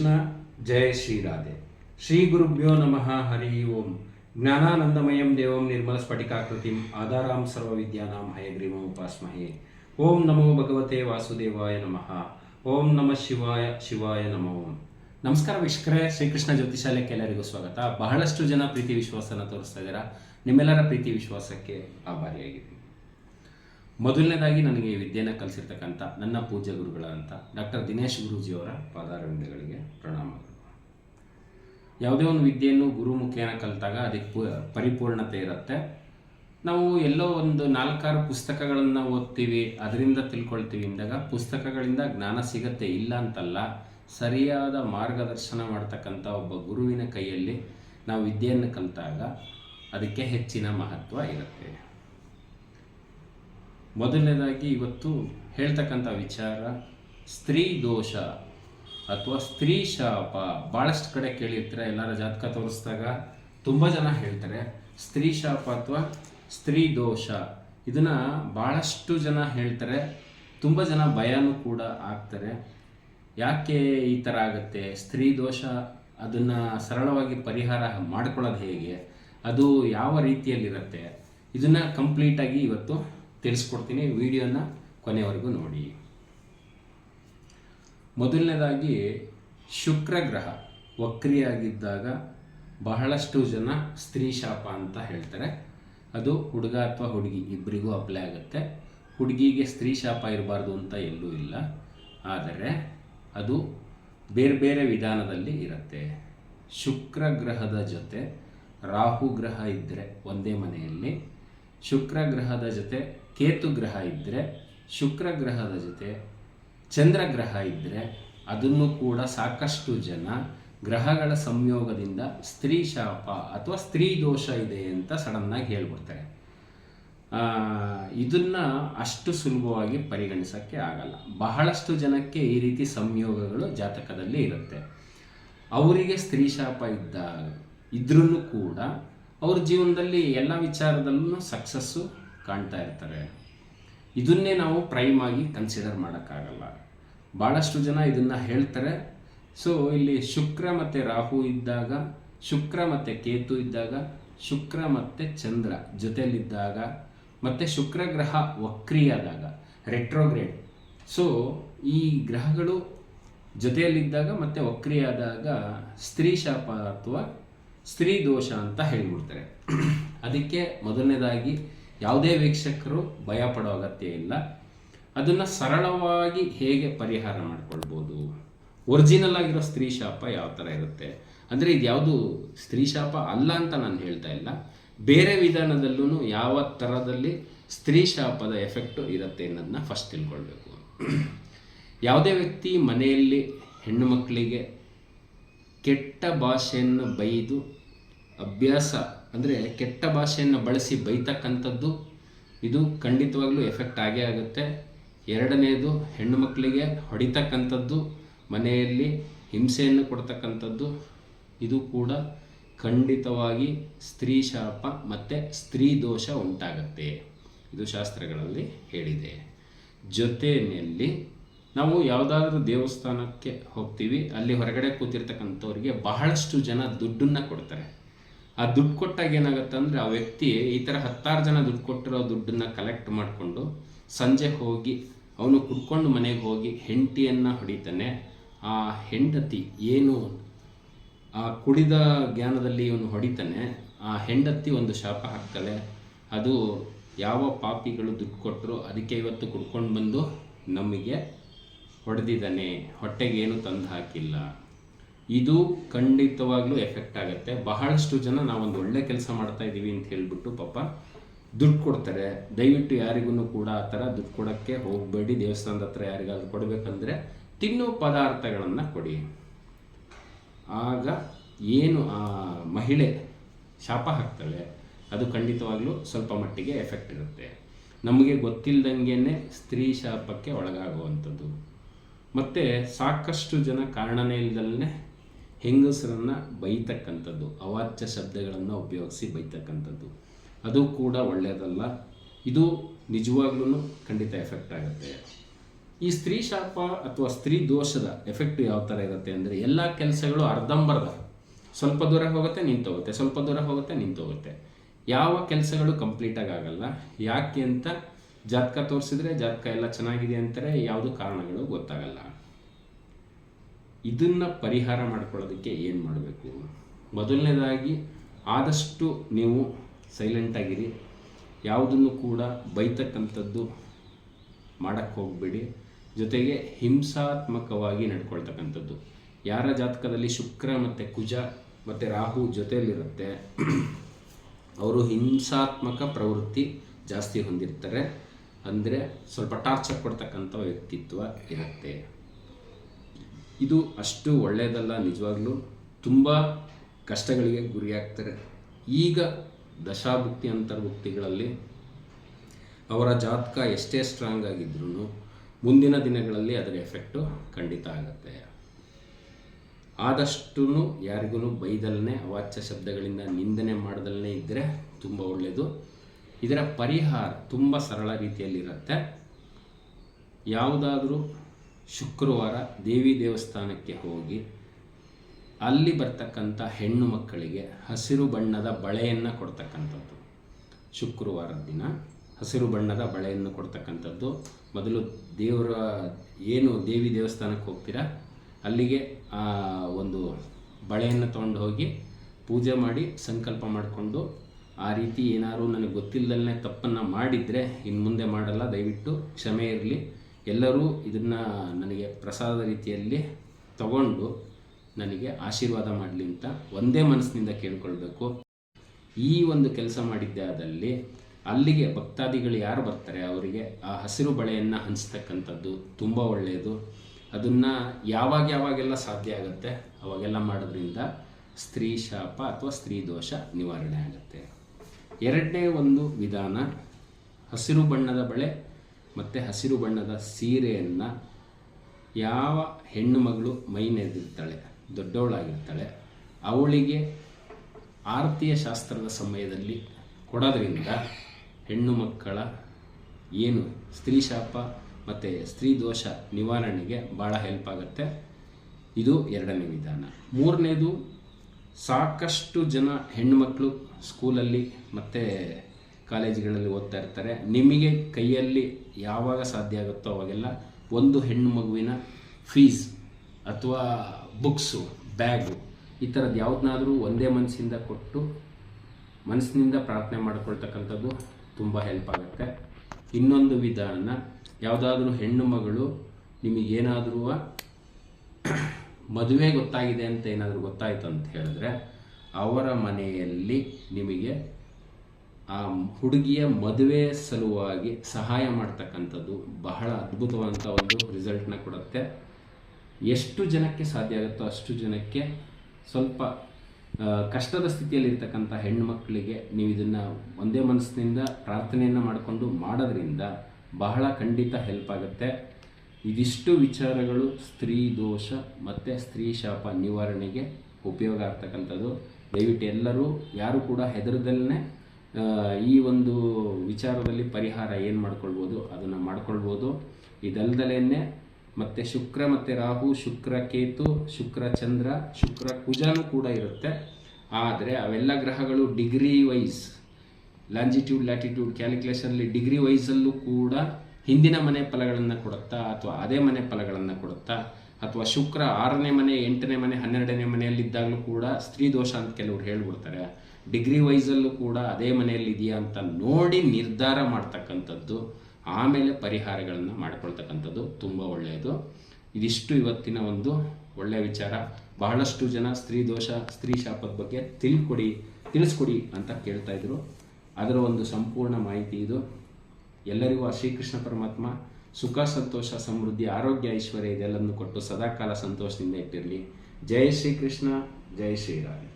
ಶ್ರೀಕೃಷ್ಣ ಜಯ ಶ್ರೀರಾಧೆ ಶ್ರೀ ಗುರುಭ್ಯೋ ನಮಃ, ಹರಿ ಓಂ. ಜ್ಞಾನಾನಂದಮಯಂ ದೇವಂ ನಿರ್ಮಲ ಸ್ಫಟಿಕಾಕೃತಿಂ ಆಧಾರಾಂ ಸರ್ವವಿದ್ಯಾನಾಂ ಹಯಗ್ರೀವ ಉಪಾಸ್ಮಹೇ. ಓಂ ನಮೋ ಭಗವತೆ ವಾಸುದೇವಾಯ ನಮಃ. ಓಂ ನಮಃ ಶಿವಾಯ ಶಿವಾಯ ನಮೋ. ಓಂ ನಮಸ್ಕಾರ ವೀಕ್ಷಕರೇ ಶ್ರೀಕೃಷ್ಣ ಜ್ಯೋತಿಷಾಲಯಕ್ಕೆ ಎಲ್ಲರಿಗೂ ಸ್ವಾಗತ. ಬಹಳಷ್ಟು ಜನ ಪ್ರೀತಿ ವಿಶ್ವಾಸನ ತೋರಿಸ್ತಾ ಇದ್ದೀರಾ. ನಿಮ್ಮೆಲ್ಲರ ಪ್ರೀತಿ ವಿಶ್ವಾಸಕ್ಕೆ ಆಭಾರಿಯಾಗಿದ್ದೀನಿ. ಮೊದಲನೇದಾಗಿ ನನಗೆ ವಿದ್ಯೆಯನ್ನು ಕಲಿಸಿರ್ತಕ್ಕಂಥ ನನ್ನ ಪೂಜ್ಯ ಗುರುಗಳಾದಂಥ ಡಾಕ್ಟರ್ ದಿನೇಶ್ ಗುರೂಜಿಯವರ ಪಾದಾರವಿಂದಗಳಿಗೆ ಪ್ರಣಾಮಗಳು ಯಾವುದೇ ಒಂದು ವಿದ್ಯೆಯನ್ನು ಗುರು ಕಲಿತಾಗ ಅದಕ್ಕೆ ಪರಿಪೂರ್ಣತೆ ಇರುತ್ತೆ. ನಾವು ಎಲ್ಲೋ ಒಂದು ನಾಲ್ಕಾರು ಪುಸ್ತಕಗಳನ್ನು ಓದ್ತೀವಿ, ಅದರಿಂದ ತಿಳ್ಕೊಳ್ತೀವಿ ಅಂದಾಗ ಪುಸ್ತಕಗಳಿಂದ ಜ್ಞಾನ ಸಿಗತ್ತೆ, ಇಲ್ಲ ಅಂತಲ್ಲ, ಸರಿಯಾದ ಮಾರ್ಗದರ್ಶನ ಮಾಡ್ತಕ್ಕಂಥ ಒಬ್ಬ ಗುರುವಿನ ಕೈಯಲ್ಲಿ ನಾವು ವಿದ್ಯೆಯನ್ನು ಕಲಿತಾಗ ಅದಕ್ಕೆ ಹೆಚ್ಚಿನ ಮಹತ್ವ ಇರುತ್ತೆ. ಮೊದಲನೇದಾಗಿ ಇವತ್ತು ಹೇಳ್ತಕ್ಕಂಥ ವಿಚಾರ ಸ್ತ್ರೀ ದೋಷ ಅಥವಾ ಸ್ತ್ರೀ ಶಾಪ. ಭಾಳಷ್ಟು ಕಡೆ ಕೇಳಿರ್ತೀರ, ಎಲ್ಲರ ಜಾತಕ ತೋರಿಸಿದಾಗ ತುಂಬ ಜನ ಹೇಳ್ತಾರೆ, ಸ್ತ್ರೀ ಶಾಪ ಅಥವಾ ಸ್ತ್ರೀ ದೋಷ. ಇದನ್ನು ಭಾಳಷ್ಟು ಜನ ಹೇಳ್ತಾರೆ, ತುಂಬ ಜನ ಭಯನೂ ಕೂಡ ಆಗ್ತಾರೆ. ಯಾಕೆ ಈ ಥರ ಆಗುತ್ತೆ? ಸ್ತ್ರೀ ದೋಷ ಅದನ್ನು ಸರಳವಾಗಿ ಪರಿಹಾರ ಮಾಡ್ಕೊಳ್ಳೋದು ಹೇಗೆ? ಅದು ಯಾವ ರೀತಿಯಲ್ಲಿರುತ್ತೆ? ಇದನ್ನು ಕಂಪ್ಲೀಟಾಗಿ ಇವತ್ತು ತಿಳಿಸ್ಕೊಡ್ತೀನಿ ವಿಡಿಯೋನ ಕೊನೆವರೆಗೂ ನೋಡಿ. ಮೊದಲನೇದಾಗಿ, ಶುಕ್ರ ಗ್ರಹ ವಕ್ರಿಯಾಗಿದ್ದಾಗ ಬಹಳಷ್ಟು ಜನ ಸ್ತ್ರೀ ಶಾಪ ಅಂತ ಹೇಳ್ತಾರೆ. ಅದು ಹುಡುಗ ಅಥವಾ ಹುಡುಗಿ ಇಬ್ಬರಿಗೂ ಅಪ್ಲೈ ಆಗುತ್ತೆ. ಹುಡುಗಿಗೆ ಸ್ತ್ರೀ ಶಾಪ ಇರಬಾರ್ದು ಅಂತ ಎಲ್ಲೂ ಇಲ್ಲ. ಆದರೆ ಅದು ಬೇರೆ ಬೇರೆ ವಿಧಾನದಲ್ಲಿ ಇರುತ್ತೆ. ಶುಕ್ರ ಗ್ರಹದ ಜೊತೆ ರಾಹು ಗ್ರಹ ಇದ್ದರೆ ಒಂದೇ ಮನೆಯಲ್ಲಿ. ಶುಕ್ರ ಗ್ರಹದ ಜೊತೆ ಕೇತು ಗ್ರಹ ಇದ್ದರೆ ಶುಕ್ರ ಗ್ರಹದ ಜೊತೆ ಚಂದ್ರ ಗ್ರಹ ಇದ್ದರೆ ಅದನ್ನು ಕೂಡ ಸಾಕಷ್ಟು ಜನ ಗ್ರಹಗಳ ಸಂಯೋಗದಿಂದ ಸ್ತ್ರೀ ಶಾಪ ಅಥವಾ ಸ್ತ್ರೀ ದೋಷ ಇದೆ ಅಂತ ಸಡನ್ನಾಗಿ ಹೇಳ್ಬಿಡ್ತಾರೆ. ಇದನ್ನು ಇದನ್ನ ಅಷ್ಟು ಸುಲಭವಾಗಿ ಪರಿಗಣಿಸೋಕ್ಕೆ ಆಗಲ್ಲ. ಬಹಳಷ್ಟು ಜನಕ್ಕೆ ಈ ರೀತಿ ಸಂಯೋಗಗಳು ಜಾತಕದಲ್ಲಿ ಇರುತ್ತೆ. ಅವರಿಗೆ ಸ್ತ್ರೀ ಶಾಪ ಇದ್ದ ಇದ್ರೂ ಕೂಡ ಅವ್ರ ಜೀವನದಲ್ಲಿ ಎಲ್ಲ ವಿಚಾರದಲ್ಲೂ ಸಕ್ಸಸ್ಸು ಕಾಣ್ತಾ ಇರ್ತಾರೆ. ಇದನ್ನೇ ನಾವು ಪ್ರೈಮ್ ಆಗಿ ಕನ್ಸಿಡರ್ ಮಾಡೋಕ್ಕಾಗಲ್ಲ. ಭಾಳಷ್ಟು ಜನ ಇದನ್ನು ಹೇಳ್ತಾರೆ. ಸೊ ಇಲ್ಲಿ ಶುಕ್ರ ಮತ್ತು ರಾಹು ಇದ್ದಾಗ, ಶುಕ್ರ ಮತ್ತು ಕೇತು ಇದ್ದಾಗ, ಶುಕ್ರ ಮತ್ತು ಚಂದ್ರ ಜೊತೆಯಲ್ಲಿದ್ದಾಗ, ಮತ್ತು ಶುಕ್ರ ಗ್ರಹ ವಕ್ರಿಯಾದಾಗ ರೆಟ್ರೋಗ್ರೇಡ್ ಸೊ ಈ ಗ್ರಹಗಳು ಜೊತೆಯಲ್ಲಿದ್ದಾಗ ಮತ್ತು ವಕ್ರಿಯಾದಾಗ ಸ್ತ್ರೀ ಶಾಪ ಅಥವಾ ಸ್ತ್ರೀ ದೋಷ ಅಂತ ಹೇಳ್ಬಿಡ್ತಾರೆ. ಅದಕ್ಕೆ ಮೊದಲನೇದಾಗಿ ಯಾವುದೇ ವೀಕ್ಷಕರು ಭಯ ಪಡೋ ಅಗತ್ಯ ಇಲ್ಲ. ಅದನ್ನು ಸರಳವಾಗಿ ಹೇಗೆ ಪರಿಹಾರ ಮಾಡಿಕೊಳ್ಬೋದು? ಒರಿಜಿನಲ್ ಆಗಿರೋ ಸ್ತ್ರೀ ಶಾಪ ಯಾವ ಥರ ಇರುತ್ತೆ? ಅಂದರೆ ಇದು ಯಾವುದು ಸ್ತ್ರೀ ಶಾಪ ಅಲ್ಲ ಅಂತ ನಾನು ಹೇಳ್ತಾ ಇಲ್ಲ. ಬೇರೆ ವಿಧಾನದಲ್ಲೂ ಯಾವ ಥರದಲ್ಲಿ ಸ್ತ್ರೀ ಶಾಪದ ಎಫೆಕ್ಟು ಇರುತ್ತೆ ಅನ್ನೋದನ್ನ ಫಸ್ಟ್ ತಿಳ್ಕೊಳ್ಬೇಕು. ಯಾವುದೇ ವ್ಯಕ್ತಿ ಮನೆಯಲ್ಲಿ ಹೆಣ್ಣು ಮಕ್ಕಳಿಗೆ ಕೆಟ್ಟ ಭಾಷೆಯನ್ನು ಬೈದು ಅಭ್ಯಾಸ ಅಂದರೆ ಕೆಟ್ಟ ಭಾಷೆಯನ್ನು ಬಳಸಿ ಬೈತಕ್ಕಂಥದ್ದು ಇದು ಖಂಡಿತವಾಗ್ಲೂ ಎಫೆಕ್ಟ್ ಆಗೇ ಆಗುತ್ತೆ. ಎರಡನೇದು, ಹೆಣ್ಣು ಮಕ್ಕಳಿಗೆ ಹೊಡಿತಕ್ಕಂಥದ್ದು, ಮನೆಯಲ್ಲಿ ಹಿಂಸೆಯನ್ನು ಕೊಡ್ತಕ್ಕಂಥದ್ದು, ಇದು ಕೂಡ ಖಂಡಿತವಾಗಿ ಸ್ತ್ರೀ ಶಾಪ ಮತ್ತು ಸ್ತ್ರೀ ದೋಷ ಉಂಟಾಗತ್ತೆ. ಇದು ಶಾಸ್ತ್ರಗಳಲ್ಲಿ ಹೇಳಿದೆ. ಜೊತೆಯಲ್ಲಿ ನಾವು ಯಾವುದಾದ್ರೂ ದೇವಸ್ಥಾನಕ್ಕೆ ಹೋಗ್ತೀವಿ, ಅಲ್ಲಿ ಹೊರಗಡೆ ಕೂತಿರ್ತಕ್ಕಂಥವ್ರಿಗೆ ಬಹಳಷ್ಟು ಜನ ದುಡ್ಡನ್ನು ಕೊಡ್ತಾರೆ. ಆ ದುಡ್ಡು ಕೊಟ್ಟಾಗ ಏನಾಗುತ್ತೆ ಅಂದರೆ ಆ ವ್ಯಕ್ತಿ ಈ ಥರ ಹತ್ತಾರು ಜನ ದುಡ್ಡು ಕೊಟ್ಟಿರೋ ದುಡ್ಡನ್ನು ಕಲೆಕ್ಟ್ ಮಾಡಿಕೊಂಡು ಸಂಜೆ ಹೋಗಿ ಅವನು ಕುಡ್ಕೊಂಡು ಮನೆಗೆ ಹೋಗಿ ಹೆಂಡತಿಯನ್ನು ಹೊಡಿತಾನೆ. ಆ ಹೆಂಡತಿ ಏನು ಆ ಕುಡಿದ ಜ್ಞಾನದಲ್ಲಿ ಇವನು ಹೊಡಿತಾನೆ. ಆ ಹೆಂಡತಿ ಒಂದು ಶಾಪ ಹಾಕ್ತಾಳೆ. ಅದು ಯಾವ ಪಾಪಿಗಳು ದುಡ್ಡು ಕೊಟ್ಟರು ಅದಕ್ಕೆ ಇವತ್ತು ಕುಡ್ಕೊಂಡು ಬಂದು ನಮಗೆ ಹೊಡೆದಿದ್ದಾನೆ. ಹೊಟ್ಟೆಗೆ ಏನು ತಂದು ಹಾಕಿಲ್ಲ. ಇದು ಖಂಡಿತವಾಗ್ಲೂ ಎಫೆಕ್ಟ್ ಆಗುತ್ತೆ. ಬಹಳಷ್ಟು ಜನ ನಾವೊಂದು ಒಳ್ಳೆ ಕೆಲಸ ಮಾಡ್ತಾ ಇದ್ದೀವಿ ಅಂತ ಹೇಳಿಬಿಟ್ಟು ಪಾಪ ದುಡ್ಡು ಕೊಡ್ತಾರೆ. ದಯವಿಟ್ಟು ಯಾರಿಗೂ ಕೂಡ ಆ ಥರ ದುಡ್ಡು ಕೊಡೋಕ್ಕೆ ಹೋಗಬೇಡಿ. ದೇವಸ್ಥಾನದ ಹತ್ರ ಯಾರಿಗಾದ್ರು ಕೊಡಬೇಕಂದ್ರೆ ತಿನ್ನೋ ಪದಾರ್ಥಗಳನ್ನು ಕೊಡಿ. ಆಗ ಏನು ಆ ಮಹಿಳೆ ಶಾಪ ಹಾಕ್ತಾಳೆ, ಅದು ಖಂಡಿತವಾಗ್ಲೂ ಸ್ವಲ್ಪ ಮಟ್ಟಿಗೆ ಎಫೆಕ್ಟ್ ಇರುತ್ತೆ. ನಮಗೆ ಗೊತ್ತಿಲ್ಲದಂಗೆ ಸ್ತ್ರೀ ಶಾಪಕ್ಕೆ ಒಳಗಾಗುವಂಥದ್ದು. ಮತ್ತು ಸಾಕಷ್ಟು ಜನ ಕಾರಣನೇ ಇಲ್ದಲೇ ಹೆಂಗಸರನ್ನು ಬೈತಕ್ಕಂಥದ್ದು, ಅವಾಚ್ಯ ಶಬ್ದಗಳನ್ನು ಉಪಯೋಗಿಸಿ ಬೈತಕ್ಕಂಥದ್ದು. ಅದು ಕೂಡ ಒಳ್ಳೆಯದಲ್ಲ. ಇದು ನಿಜವಾಗ್ಲೂ ಖಂಡಿತ ಎಫೆಕ್ಟ್ ಆಗುತ್ತೆ. ಈ ಸ್ತ್ರೀ ಶಾಪ ಅಥವಾ ಸ್ತ್ರೀ ದೋಷದ ಎಫೆಕ್ಟ್ ಯಾವ ಥರ ಇರುತ್ತೆ ಅಂದರೆ, ಎಲ್ಲ ಕೆಲಸಗಳು ಅರ್ಧಂಬರ್ಧ. ಸ್ವಲ್ಪ ದೂರ ಹೋಗುತ್ತೆ ನಿಂತೋಗುತ್ತೆ ಸ್ವಲ್ಪ ದೂರ ಹೋಗುತ್ತೆ ನಿಂತೋಗುತ್ತೆ ಯಾವ ಕೆಲಸಗಳು ಕಂಪ್ಲೀಟಾಗಿ ಆಗಲ್ಲ. ಯಾಕೆ ಅಂತ ಜಾತಕ ತೋರಿಸಿದ್ರೆ ಜಾತಕ ಎಲ್ಲ ಚೆನ್ನಾಗಿದೆ ಅಂತಾರೆ. ಯಾವುದು ಕಾರಣಗಳು ಗೊತ್ತಾಗಲ್ಲ. ಇದನ್ನು ಪರಿಹಾರ ಮಾಡ್ಕೊಳ್ಳೋದಕ್ಕೆ ಏನು ಮಾಡಬೇಕು? ಮೊದಲನೇದಾಗಿ ಆದಷ್ಟು ನೀವು ಸೈಲೆಂಟಾಗಿರಿ ಯಾವುದನ್ನು ಕೂಡ ಬೈತಕ್ಕಂಥದ್ದು ಮಾಡೋಕ್ಕೆ ಹೋಗಬೇಡಿ. ಜೊತೆಗೆ ಹಿಂಸಾತ್ಮಕವಾಗಿ ನಡ್ಕೊಳ್ತಕ್ಕಂಥದ್ದು. ಯಾರ ಜಾತಕದಲ್ಲಿ ಶುಕ್ರ ಮತ್ತು ಕುಜ ಮತ್ತು ರಾಹು ಜೊತೆಯಲ್ಲಿರುತ್ತೆ, ಅವರು ಹಿಂಸಾತ್ಮಕ ಪ್ರವೃತ್ತಿ ಜಾಸ್ತಿ ಹೊಂದಿರ್ತಾರೆ. ಅಂದರೆ ಸ್ವಲ್ಪ ಟಾರ್ಚರ್ ಕೊಡ್ತಕ್ಕಂಥ ವ್ಯಕ್ತಿತ್ವ ಇರುತ್ತೆ. ಇದು ಅಷ್ಟು ಒಳ್ಳೆಯದಲ್ಲ ನಿಜವಾಗ್ಲೂ. ತುಂಬ ಕಷ್ಟಗಳಿಗೆ ಗುರಿಯಾಗ್ತಾರೆ. ಈಗ ದಶಾಭುಕ್ತಿ ಅಂತರ್ಭುಕ್ತಿಗಳಲ್ಲಿ ಅವರ ಜಾತಕ ಎಷ್ಟೇ ಸ್ಟ್ರಾಂಗ್ ಆಗಿದ್ರೂ ಮುಂದಿನ ದಿನಗಳಲ್ಲಿ ಅದರ ಎಫೆಕ್ಟು ಖಂಡಿತ ಆಗುತ್ತೆ. ಆದಷ್ಟು ಯಾರಿಗೂ ಬೈದಲ್ಲೇ ಅವಾಚ್ಯ ಶಬ್ದಗಳಿಂದ ನಿಂದನೆ ಮಾಡದಲ್ಲೇ ಇದ್ದರೆ ತುಂಬ ಒಳ್ಳೆಯದು ಇದರ ಪರಿಹಾರ ತುಂಬ ಸರಳ ರೀತಿಯಲ್ಲಿರುತ್ತೆ. ಯಾವುದಾದ್ರೂ ಶುಕ್ರವಾರ ದೇವಿ ದೇವಸ್ಥಾನಕ್ಕೆ ಹೋಗಿ ಅಲ್ಲಿ ಬರ್ತಕ್ಕಂಥ ಹೆಣ್ಣು ಮಕ್ಕಳಿಗೆ ಹಸಿರು ಬಣ್ಣದ ಬಳೆಯನ್ನು ಕೊಡ್ತಕ್ಕಂಥದ್ದು. ಶುಕ್ರವಾರದ ದಿನ ಹಸಿರು ಬಣ್ಣದ ಬಳೆಯನ್ನು ಕೊಡ್ತಕ್ಕಂಥದ್ದು. ಮೊದಲು ದೇವರ ಏನು ದೇವಿ ದೇವಸ್ಥಾನಕ್ಕೆ ಹೋಗ್ತೀರಾ? ಅಲ್ಲಿಗೆ ಆ ಒಂದು ಬಳೆಯನ್ನು ತೊಗೊಂಡು ಹೋಗಿ ಪೂಜೆ ಮಾಡಿ ಸಂಕಲ್ಪ ಮಾಡಿಕೊಂಡು ಆ ರೀತಿ ಏನಾದರೂ ನನಗೆ ಗೊತ್ತಿಲ್ಲದಲ್ಲೇ ತಪ್ಪನ್ನು ಮಾಡಿದರೆ ಇನ್ನು ಮುಂದೆ ಮಾಡಲ್ಲ. ದಯವಿಟ್ಟು ಕ್ಷಮೆ ಇರಲಿ. ಎಲ್ಲರೂ ಇದನ್ನು ನನಗೆ ಪ್ರಸಾದ ರೀತಿಯಲ್ಲಿ ತಗೊಂಡು ನನಗೆ ಆಶೀರ್ವಾದ ಮಾಡಲಿ ಅಂತ ಒಂದೇ ಮನಸ್ಸಿನಿಂದ ಕೇಳ್ಕೊಳ್ಬೇಕು. ಈ ಒಂದು ಕೆಲಸ ಮಾಡಿದ್ದೆ ಆದಲ್ಲಿ ಅಲ್ಲಿಗೆ ಭಕ್ತಾದಿಗಳು ಯಾರು ಬರ್ತಾರೆ? ಅವರಿಗೆ ಆ ಹಸಿರು ಬಳೆಯನ್ನು ಹಂಚ್ತಕ್ಕಂಥದ್ದು ತುಂಬ ಒಳ್ಳೆಯದು ಅದನ್ನು ಯಾವಾಗ ಯಾವಾಗೆಲ್ಲ ಸಾಧ್ಯ ಆಗುತ್ತೆ? ಅವಾಗೆಲ್ಲ ಮಾಡೋದ್ರಿಂದ ಸ್ತ್ರೀ ಶಾಪ ಅಥವಾ ಸ್ತ್ರೀ ದೋಷ ನಿವಾರಣೆ ಆಗುತ್ತೆ. ಎರಡನೇ ಒಂದು ವಿಧಾನ ಹಸಿರು ಬಣ್ಣದ ಬಳೆ ಮತ್ತು ಹಸಿರು ಬಣ್ಣದ ಸೀರೆಯನ್ನು ಯಾವ ಹೆಣ್ಣು ಮಗಳು ಮೈನೆದಿರ್ತಾಳೆ, ದೊಡ್ಡವಳಾಗಿರ್ತಾಳೆ, ಅವಳಿಗೆ ಆರತಿಯ ಶಾಸ್ತ್ರದ ಸಮಯದಲ್ಲಿ ಕೊಡೋದ್ರಿಂದ ಹೆಣ್ಣು ಮಕ್ಕಳ ಏನು ಸ್ತ್ರೀ ಶಾಪ ಮತ್ತು ಸ್ತ್ರೀ ದೋಷ ನಿವಾರಣೆಗೆ ಭಾಳ ಹೆಲ್ಪ್ ಆಗುತ್ತೆ. ಇದು ಎರಡನೇ ವಿಧಾನ. ಮೂರನೇದು ಸಾಕಷ್ಟು ಜನ ಹೆಣ್ಣುಮಕ್ಕಳು ಸ್ಕೂಲಲ್ಲಿ ಮತ್ತು ಕಾಲೇಜುಗಳಲ್ಲಿ ಓದ್ತಾ ಇರ್ತಾರೆ. ನಿಮಗೆ ಕೈಯಲ್ಲಿ ಯಾವಾಗ ಸಾಧ್ಯ ಆಗುತ್ತೋ ಅವಾಗೆಲ್ಲ ಒಂದು ಹೆಣ್ಣು ಮಗುವಿನ ಫೀಸ್ ಅಥವಾ ಬುಕ್ಸು ಬ್ಯಾಗು ಈ ಥರದ್ದು ಯಾವುದನ್ನಾದರೂ ಒಂದೇ ಮನಸ್ಸಿಂದ ಕೊಟ್ಟು ಮನಸ್ಸಿನಿಂದ ಪ್ರಾರ್ಥನೆ ಮಾಡಿಕೊಳ್ತಕ್ಕಂಥದ್ದು ತುಂಬ ಹೆಲ್ಪ್ ಆಗುತ್ತೆ. ಇನ್ನೊಂದು ವಿಧಾನ, ಯಾವುದಾದ್ರೂ ಹೆಣ್ಣು ಮಗಳು ನಿಮಗೇನಾದರೂ ಮದುವೆ ಗೊತ್ತಾಗಿದೆ ಅಂತ ಏನಾದರೂ ಗೊತ್ತಾಯಿತು ಅಂತ ಹೇಳಿದ್ರೆ ಅವರ ಮನೆಯಲ್ಲಿ ನಿಮಗೆ ಆ ಹುಡುಗಿಯ ಮದುವೆ ಸಲುವಾಗಿ ಸಹಾಯ ಮಾಡ್ತಕ್ಕಂಥದ್ದು ಬಹಳ ಅದ್ಭುತವಾದಂಥ ಒಂದು ರಿಸಲ್ಟ್ನ ಕೊಡುತ್ತೆ. ಎಷ್ಟು ಜನಕ್ಕೆ ಸಾಧ್ಯ ಆಗುತ್ತೋ ಅಷ್ಟು ಜನಕ್ಕೆ ಸ್ವಲ್ಪ ಕಷ್ಟದ ಸ್ಥಿತಿಯಲ್ಲಿರ್ತಕ್ಕಂಥ ಹೆಣ್ಮಕ್ಳಿಗೆ ನೀವು ಇದನ್ನು ಒಂದೇ ಮನಸ್ಸಿನಿಂದ ಪ್ರಾರ್ಥನೆಯನ್ನು ಮಾಡಿಕೊಂಡು ಮಾಡೋದ್ರಿಂದ ಬಹಳ ಖಂಡಿತ ಹೆಲ್ಪ್ ಆಗುತ್ತೆ. ಇದಿಷ್ಟು ವಿಚಾರಗಳು ಸ್ತ್ರೀ ದೋಷ ಮತ್ತು ಸ್ತ್ರೀ ಶಾಪ ನಿವಾರಣೆಗೆ ಉಪಯೋಗ ಆಗ್ತಕ್ಕಂಥದ್ದು. ದಯವಿಟ್ಟು ಎಲ್ಲರೂ ಯಾರು ಕೂಡ ಹೆದರದಲ್ಲೇ ಈ ಒಂದು ವಿಚಾರದಲ್ಲಿ ಪರಿಹಾರ ಏನು ಮಾಡ್ಕೊಳ್ಬೋದು? ಅದನ್ನು ಮಾಡ್ಕೊಳ್ಬೋದು. ಇದಲ್ದಲೇ ಮತ್ತು ಶುಕ್ರ ಮತ್ತು ರಾಹು, ಶುಕ್ರ ಕೇತು, ಶುಕ್ರ ಚಂದ್ರ, ಶುಕ್ರ ಕುಜನೂ ಕೂಡ ಇರುತ್ತೆ. ಆದರೆ ಅವೆಲ್ಲ ಗ್ರಹಗಳು ಡಿಗ್ರಿ ವೈಸ್ ಲ್ಯಾಂಜಿಟ್ಯೂಡ್ ಲ್ಯಾಟಿಟ್ಯೂಡ್ ಕ್ಯಾಲ್ಕುಲೇಷನಲ್ಲಿ ಡಿಗ್ರಿ ವೈಸಲ್ಲೂ ಕೂಡ ಹಿಂದಿನ ಮನೆ ಫಲಗಳನ್ನು ಕೊಡುತ್ತಾ ಅಥವಾ ಅದೇ ಮನೆ ಫಲಗಳನ್ನು ಕೊಡುತ್ತಾ ಅಥವಾ ಶುಕ್ರ ಆರನೇ ಮನೆ, ಎಂಟನೇ ಮನೆ, ಹನ್ನೆರಡನೇ ಮನೆಯಲ್ಲಿದ್ದಾಗಲೂ ಕೂಡ ಸ್ತ್ರೀ ದೋಷ ಅಂತ ಕೆಲವರು ಹೇಳ್ಬಿಡ್ತಾರೆ. ಡಿಗ್ರಿ ವೈಸಲ್ಲೂ ಕೂಡ ಅದೇ ಮನೆಯಲ್ಲಿ ಇದೆಯಾ ಅಂತ ನೋಡಿ ನಿರ್ಧಾರ ಮಾಡ್ತಕ್ಕಂಥದ್ದು, ಆಮೇಲೆ ಪರಿಹಾರಗಳನ್ನು ಮಾಡಿಕೊಳ್ತಕ್ಕಂಥದ್ದು ತುಂಬ ಒಳ್ಳೆಯದು. ಇದಿಷ್ಟು ಇವತ್ತಿನ ಒಂದು ಒಳ್ಳೆಯ ವಿಚಾರ. ಬಹಳಷ್ಟು ಜನ ಸ್ತ್ರೀ ದೋಷ, ಸ್ತ್ರೀ ಶಾಪದ ಬಗ್ಗೆ ತಿಳ್ಕೊಡಿ, ತಿಳಿಸ್ಕೊಡಿ ಅಂತ ಕೇಳ್ತಾ ಇದ್ರು. ಅದರ ಒಂದು ಸಂಪೂರ್ಣ ಮಾಹಿತಿ ಇದು. ಎಲ್ಲರಿಗೂ ಆ ಶ್ರೀಕೃಷ್ಣ ಪರಮಾತ್ಮ ಸುಖ, ಸಂತೋಷ, ಸಮೃದ್ಧಿ, ಆರೋಗ್ಯ, ಐಶ್ವರ್ಯ ಇದೆಲ್ಲವನ್ನು ಕೊಟ್ಟು ಸದಾಕಾಲ ಸಂತೋಷದಿಂದ ಇಟ್ಟಿರಲಿ. ಜಯ ಶ್ರೀಕೃಷ್ಣ ಜಯ ಶ್ರೀರಾಮ್.